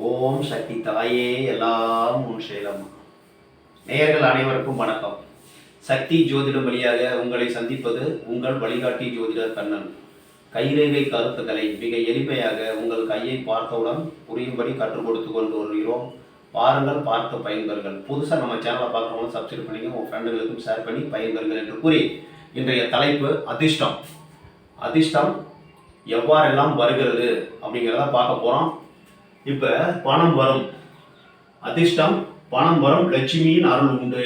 ஓம் சக்தி தாயே எல்லாம் உன் சேலம். நேயர்கள் அனைவருக்கும் வணக்கம். சக்தி ஜோதிடம் வழியாக உங்களை சந்திப்பது உங்கள் வழிகாட்டி ஜோதிடர் கண்ணன். கைரேகை கருத்துக்களை மிக எளிமையாக உங்கள் கையை பார்த்தவுடன் புரியும்படி கற்றுக் கொடுத்து கொண்டு வருகிறோம். பாருங்கள் பார்த்து பயன்பெறுங்கள் புதுசாக நம்ம சேனலை பார்க்குறவங்க சப்ஸ்கிரைப் பண்ணிங்க உங்கள் ஃப்ரெண்டுகளுக்கும் ஷேர் பண்ணி பயன்பெறுங்கள் என்று கூறி இன்றைய தலைப்பு அதிர்ஷ்டம். அதிர்ஷ்டம் எவ்வாறெல்லாம் வருகிறது அப்படிங்கிறத பார்க்க போகிறோம் இப்போ பணம் வரும். அதிர்ஷ்டம் பணம் வரும் லட்சுமியின் அருள் உண்டு.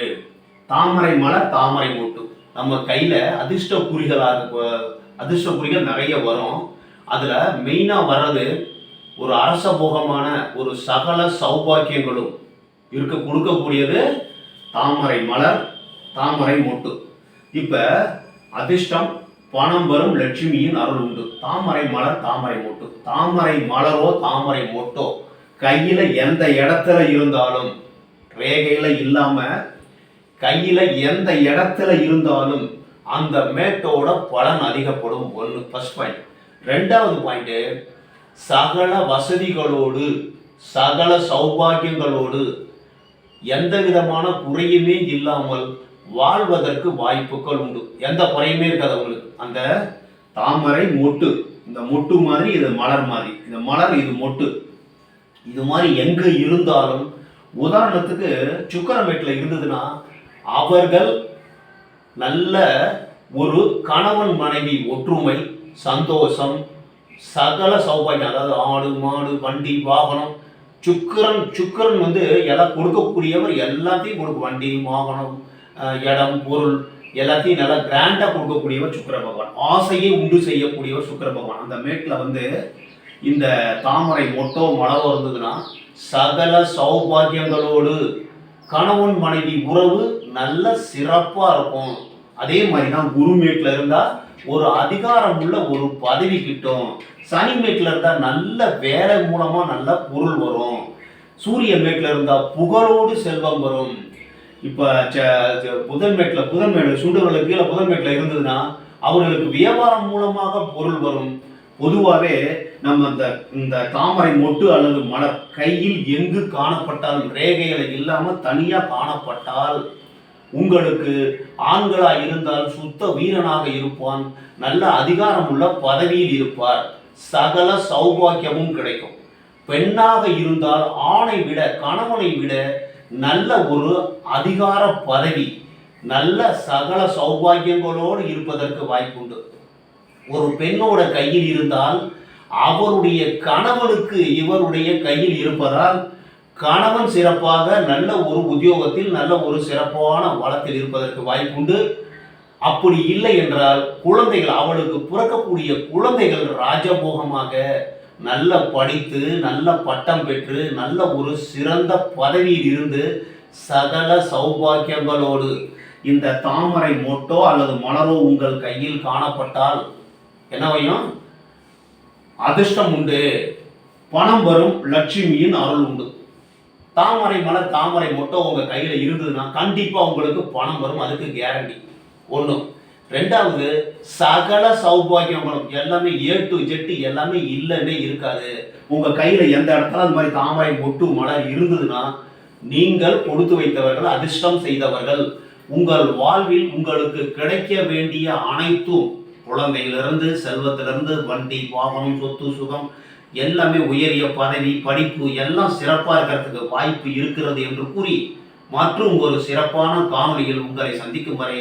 தாமரை மலர் தாமரை மூட்டு நம்ம கையில் அதிர்ஷ்ட குறிகளாக அதிர்ஷ்ட குறிகள் நிறைய வரும். அதில் மெயினாக வர்றது ஒரு அரச போகமான ஒரு சகல சௌபாக்கியங்களும் இருக்க கொடுக்கக்கூடியது தாமரை மலர் தாமரை மொட்டு இப்போ அதிர்ஷ்டம் பணம் வரும் லட்சுமியின் அருள் உண்டு. தாமரை மலர் தாமரை மொட்டு. தாமரை மலரோ தாமரை மொட்டோ. கையில எந்த இடத்துல இருந்தாலும் ரேகையில இல்லாம கையில எந்த இடத்துல இருந்தாலும் அந்த மேட்டோட பலன் அதிகப்படும். ஒன்று ஃபர்ஸ்ட் பாயிண்ட் ரெண்டாவது பாயிண்ட் சகல வசதிகளோடு சகல சௌபாகியங்களோடு எந்த விதமான குறையுமே இல்லாமல் வாழ்வதற்கு வாய்ப்புகள் உண்டு. எந்த குறையுமே இருக்காது அவங்களுக்கு. அந்த தாமரை மொட்டு இந்த மொட்டு மாதிரி இது மலர் மாதிரி. இந்த மலர் இது மொட்டு. இது மாதிரி எங்க இருந்தாலும் உதாரணத்துக்கு சுக்கரமேட்டில் இருந்ததுன்னா அவர்கள் நல்ல ஒரு கணவன் மனைவி ஒற்றுமை சந்தோஷம் சகல சௌபாகியம் அதாவது ஆடு மாடு வண்டி வாகனம். சுக்கிரன் சுக்கிரன் வந்து எல்லாம் கொடுக்கக்கூடியவர் எல்லாத்தையும் கொடுக்கும். வண்டி வாகனம் இடம் பொருள் எல்லாத்தையும் நல்லா கிராண்டாக கொடுக்கக்கூடியவர் சுக்கிர பகவான். ஆசையை உண்டு செய்யக்கூடியவர் சுக்கிர பகவான். அந்த மேட்டில் வந்து இந்த தாமரை மொட்டோ மலரோ இருந்ததுன்னா சகல சௌபாகியங்களோடு கணவன் மனைவி உறவு நல்ல சிறப்பாக இருக்கும். அதே மாதிரி தான் குருமேட்டில் இருந்தால் ஒரு அதிகாரம் உள்ள ஒரு பதவி கிட்டும். சனி மேட்டில் இருந்தால் நல்ல வேலை மூலமாக நல்ல பொருள் வரும். சூரிய மேட்டில் இருந்தால் புகழோடு செல்வம் வரும். இப்போ புதன்மேட்டில் புதன்மேடு புதன் கீழே புதன்மேட்டில் இருந்ததுன்னா அவர்களுக்கு வியாபாரம் மூலமாக பொருள் வரும். பொதுவாகவே நம்ம இந்த இந்த தாமரை மொட்டு அல்லது மலர் கையில் எங்கு காணப்பட்டாலும் ரேகைகளை இல்லாமல் தனியாக காணப்பட்டால் உங்களுக்கு ஆண்களா இருந்தால் சுத்த வீரனாக இருப்பான் நல்ல அதிகாரம் உள்ள பதவியில் இருப்பார். சகல சௌபாக்கியமும் கிடைக்கும். பெண்ணாக இருந்தால் ஆணை விட கணவனை விட நல்ல ஒரு அதிகார பதவி நல்ல சகல சௌபாக்கியங்களோடு இருப்பதற்கு வாய்ப்புண்டு. ஒரு பெண்ணோட கையில் இருந்தால் அவருடைய கணவனுக்கு இவருடைய கையில் இருப்பதால் கணவன் சிறப்பாக நல்ல ஒரு உத்தியோகத்தில் நல்ல ஒரு சிறப்பான வளத்தில் இருப்பதற்கு வாய்ப்புண்டு. அப்படி இல்லை என்றால் குழந்தைகள் அவளுக்கு பிறக்கக்கூடிய குழந்தைகள் ராஜபோகமாக நல்ல படித்து நல்ல பட்டம் பெற்று நல்ல ஒரு சிறந்த பதவியில் இருந்து சகல சௌபாக்கியங்களோடு இந்த தாமரை மொட்டோ அல்லது மலரோ உங்கள் கையில் காணப்பட்டால் என்னவையும் அதிர்ஷ்டம் உண்டு. பணம் வரும் லட்சுமியின் அருள் உண்டு. தாமரை மலர் தாமரை மொட்டோ உங்கள் கையில் இருந்ததுன்னா கண்டிப்பாக உங்களுக்கு பணம் வரும் அதுக்கு கேரண்டி ஒன்று ரெண்டாவது சகல சௌபாகியம் எல்லாமே ஏ டு ஜெட்டு எல்லாமே இல்லைன்னே இருக்காது. உங்க கையில எந்த இடத்துல அந்த மாதிரி தாமரை மொட்டு மலர் இருந்ததுன்னா நீங்கள் கொடுத்து வைத்தவர்கள் அதிர்ஷ்டம் செய்தவர்கள். உங்கள் வாழ்வில் உங்களுக்கு கிடைக்க வேண்டிய அனைத்தும் குழந்தையிலிருந்து செல்வத்திலிருந்து வண்டி வாகனம் சொத்து சுகம் எல்லாமே உயரிய பதவி படிப்பு எல்லாம் சிறப்பாக இருக்கிறதுக்கு வாய்ப்பு இருக்கிறது என்று கூறி மற்றும் ஒரு சிறப்பான காணொலியில் உங்களை சந்திக்கும் வரை